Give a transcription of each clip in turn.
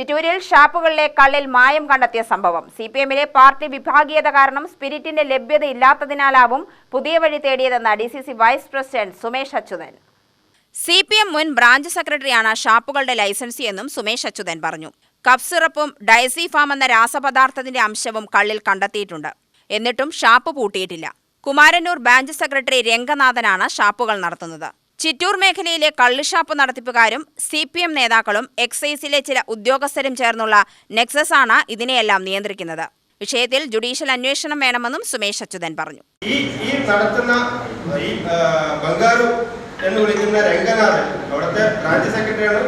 ചിറ്റൂരിൽ ഷാപ്പുകളിലെ കള്ളിൽ മായം കണ്ടെത്തിയ സംഭവം. സി പി എമ്മിലെ പാർട്ടി വിഭാഗീയത കാരണം സ്പിരിറ്റിന്റെ ലഭ്യത ഇല്ലാത്തതിനാലാവും പുതിയ വഴി തേടിയതെന്ന് D C C vice president Sumesh Achuthan. C P M മുൻ ബ്രാഞ്ച് സെക്രട്ടറിയാണ് ഷാപ്പുകളുടെ ലൈസൻസി എന്നും സുമേഷ് അച്യുതൻ പറഞ്ഞു. കഫ് സിറപ്പും ഡയസി ഫാം എന്ന രാസപദാർത്ഥത്തിന്റെ അംശവും കള്ളിൽ കണ്ടെത്തിയിട്ടുണ്ട്. എന്നിട്ടും ഷാപ്പ് പൂട്ടിയിട്ടില്ല. കുമാരന്നൂർ ബ്രാഞ്ച് സെക്രട്ടറി രംഗനാഥനാണ് ഷാപ്പുകൾ നടത്തുന്നത്. ചിറ്റൂർ മേഖലയിലെ കള്ളുഷാപ്പ് നടത്തിപ്പുകാരും സി പി എം നേതാക്കളും എക്സൈസിലെ ചില ഉദ്യോഗസ്ഥരും ചേർന്നുള്ള നെക്സസ് ആണ് ഇതിനെയെല്ലാം നിയന്ത്രിക്കുന്നത്. വിഷയത്തിൽ ജുഡീഷ്യൽ അന്വേഷണം വേണമെന്നും സുമേഷ് അച്യുതൻ പറഞ്ഞു. ഈ നടത്തുന്ന ഈ ബംഗാരു എന്ന് വിളിക്കുന്ന രംഗനാഥൻ അവിടുത്തെ ബ്രാഞ്ച് സെക്രട്ടറിയാണ്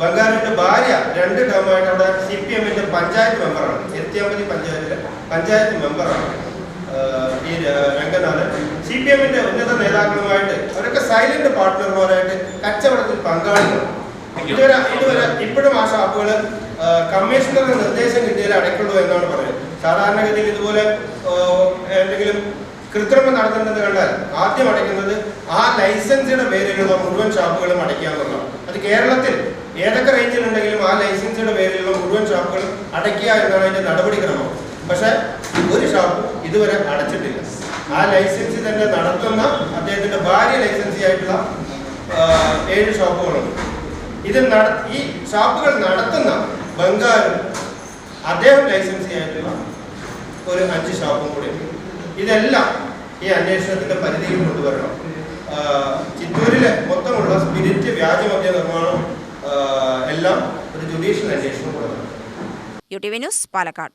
ബംഗാറിന്റെ ഭാര്യ രണ്ട് ടേമായിട്ട് അവിടെ സി പി എമ്മിന്റെ പഞ്ചായത്ത് മെമ്പറാണ് ഇരുത്തിയമ്പതി പഞ്ചായത്തിലെ പഞ്ചായത്ത് മെമ്പറാണ് ഈ രംഗനാഥൻ. സി പി എമ്മിന്റെ ഉന്നത നേതാക്കളുമായിട്ട് സൈലന്റ് പാർട്ട്ണർമാരായിട്ട് കച്ചവടത്തിൽ പങ്കാളികൾ. ഇതുവരെ ഇതുവരെ ഇപ്പോഴും ആ ഷാപ്പുകൾ കമ്മീഷണറുടെ നിർദ്ദേശം കിട്ടിയാൽ അടയ്ക്കുള്ളൂ എന്നാണ് പറയുന്നത്. സാധാരണഗതിയിൽ ഇതുപോലെ എന്തെങ്കിലും കൃത്രിമം നടത്തേണ്ടത് കണ്ടാൽ ആദ്യം അടയ്ക്കുന്നത് ആ ലൈസൻസിന്റെ പേരിലുള്ള മുഴുവൻ ഷാപ്പുകളും അടയ്ക്കുക എന്നുള്ളതാണ്. അത് കേരളത്തിൽ ഏതൊക്കെ റേഞ്ചിലുണ്ടെങ്കിലും ആ ലൈസൻസിന്റെ പേരിലുള്ള മുഴുവൻ ഷാപ്പുകളും അടയ്ക്കുക എന്നാണ് അതിന്റെ നടപടിക്രമം. പക്ഷെ ഒരു ഷാപ്പും ഇതുവരെ അടച്ചിട്ടില്ല. ആ ലൈസൻസിൽ തന്നെ നടത്തുന്ന അദ്ദേഹത്തിന്റെ ഭാര്യ ലൈസൻസി ആയിട്ടുള്ള ഏഴ് ഷോപ്പുകളുണ്ട്. ഇത് നട ഈ ഷോപ്പുകൾ നടത്തുന്ന ബംഗാളും അദ്ദേഹം ലൈസൻസി ആയിട്ടുള്ള ഒരു അഞ്ച് ഷോപ്പും കൂടി ഇതെല്ലാം ഈ അന്വേഷണത്തിന്റെ പരിധിയിൽ കൊണ്ടുവരണം. ചിത്തൂരിലെ മൊത്തമുള്ള സ്പിരിറ്റ് വ്യാജമദ്യ നിർമ്മാണം എല്ലാം ഒരു ജുഡീഷ്യൽ അന്വേഷണം കൂടെ U T V news Palakkad.